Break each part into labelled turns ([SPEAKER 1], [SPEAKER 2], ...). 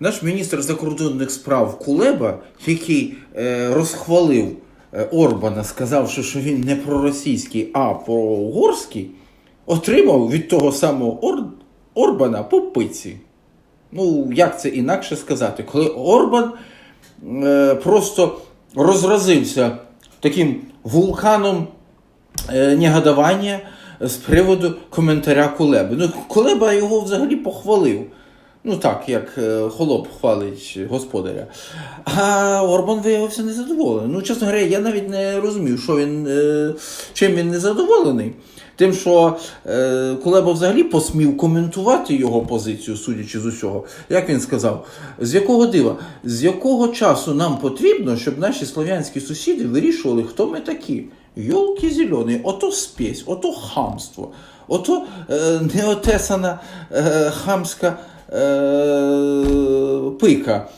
[SPEAKER 1] наш міністр закордонних справ Кулеба, який е, розхвалив е, Орбана, сказавши, що він не проросійський, а проугорський, отримав від того самого Ор... Орбана по пиці. Ну, як це інакше сказати, коли Орбан е, просто розразився таким вулканом е, негодування з приводу коментаря Кулеби. Ну, Кулеба його взагалі похвалив. Ну так, як е, холоп хвалить господаря. А Орбан виявився незадоволений. Ну, чесно говоря, я навіть не розумів, що він, е, чим він незадоволений. Тим, що е, Кулеба взагалі посмів коментувати його позицію, судячи з усього. Як він сказав, з якого дива, з якого часу нам потрібно, щоб наші слов'янські сусіди вирішували, хто ми такі? Йолки зелені, ото спесь, ото хамство, ото е, неотесана е, хамська е, пика.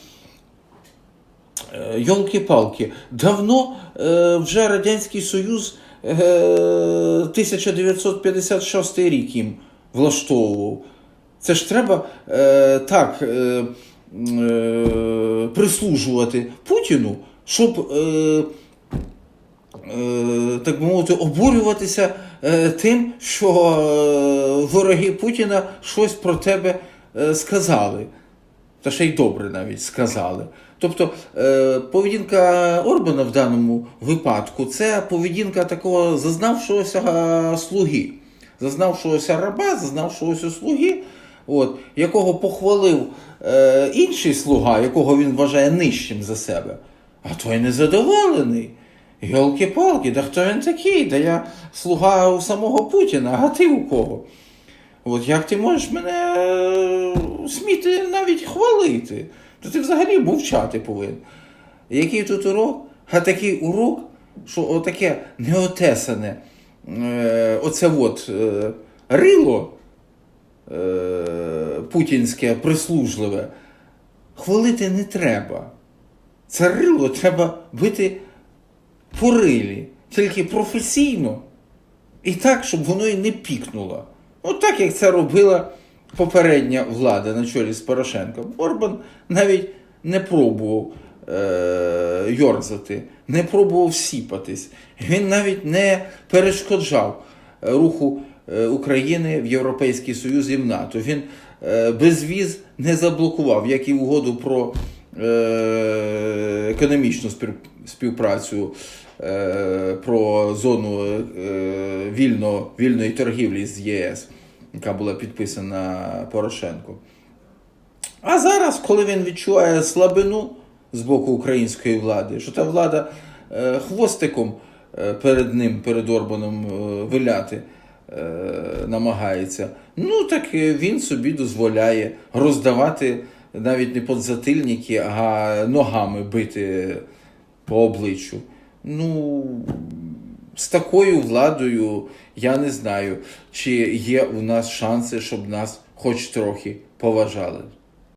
[SPEAKER 1] Е, Йолки-палки, давно е, вже Радянський Союз е, 1956 рік їм влаштовував. Це ж треба так прислужувати Путіну, щоб, так би мовити, обурюватися тим, що вороги Путіна щось про тебе сказали та ще й добре навіть сказали. Тобто е, поведінка Орбана в даному випадку це поведінка такого зазнавшогося е, слуги, зазнавшогося раба, зазнавшогося слуги, от, якого похвалив е, інший слуга, якого він вважає нижчим за себе. А той незадоволений. Йолки-палки, да хто він такий? Да я слуга у самого Путіна, а ти у кого? От як ти можеш мене е, сміти навіть хвалити? То ти взагалі мовчати повинен. Який тут урок? А такий урок, що отаке неотесане, е, оце от е, рило путінське прислужливе, хвалити не треба. Це рило треба бити по рилі, тільки професійно. І так, щоб воно і не пікнуло. От так, як це робила попередня влада на чолі з Порошенком. Орбан навіть не пробував е- йорзати, не пробував сіпатись. Він навіть не перешкоджав е, руху е, України в Європейський Союз і в НАТО. Він е- безвіз не заблокував, як і угоду про економічну спів- співпрацю. е, Про зону е, вільно, вільної торгівлі з ЄС, яка була підписана Порошенко. А зараз, коли він відчуває слабину з боку української влади, що та влада е, хвостиком е, перед ним, перед Орбаном е, виляти е, намагається, ну так він собі дозволяє роздавати навіть не подзатильники, а ногами бити по обличчю. Ну, з такою владою я не знаю, чи є у нас шанси, щоб нас хоч трохи поважали.